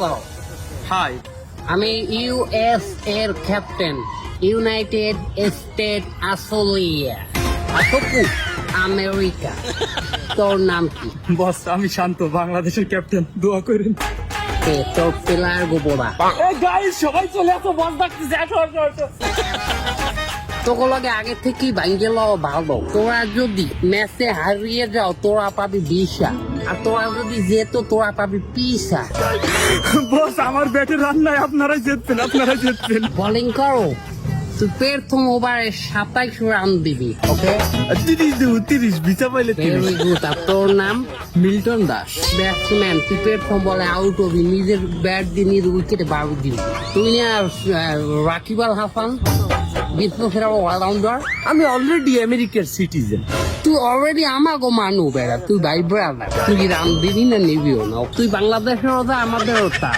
Brother hi আমি US এর captain United State Australia আসকু আমেরিকা তোর নাম কি? বস আমি শান্ত বাংলাদেশের ক্যাপ্টেন দোয়া করেন। তোর প্লেয়ার গোবরা গাইস সবাই চলে আসো বস ডাকতেছে। তোগুলোকে আগে থেকেই ভাঙ্গে লওয়া ভালো। তোরা যদি ম্যাচে হারিয়ে যাও তোরা পাবি বিশা। আর তোরা যদি যেত তোরা পাবি পিসা। বস আমার ব্যাটে রান নাই আপনারাই জিতবেন আপনারাই জিতবেন বোলিং করো। তুই প্রথম ওভারে সাতাইশ রান দিবি ওকে? তিরিশ দেবো তিরিশ বিচা পাইলে ভেরি গুড আর তোর নাম? মিল্টন দাস। ব্যাটসম্যান তুই প্রথম বলে আউট হবি নিজের ব্যাট দিয়ে নিজের উইকেটে বাড়ি দিবি। তুই না রাকিব আল হাসান? বিশ্ব সেরা অলরাউন্ডার আমি অলরেডি আমেরিকার সিটিজেন তুই অলরেডি আমাকে মানু বেড়া তুই ভাই বেড়া তুই রান দিবি না নিবিও না? তুই বাংলাদেশের ওটা আমাদের ওটা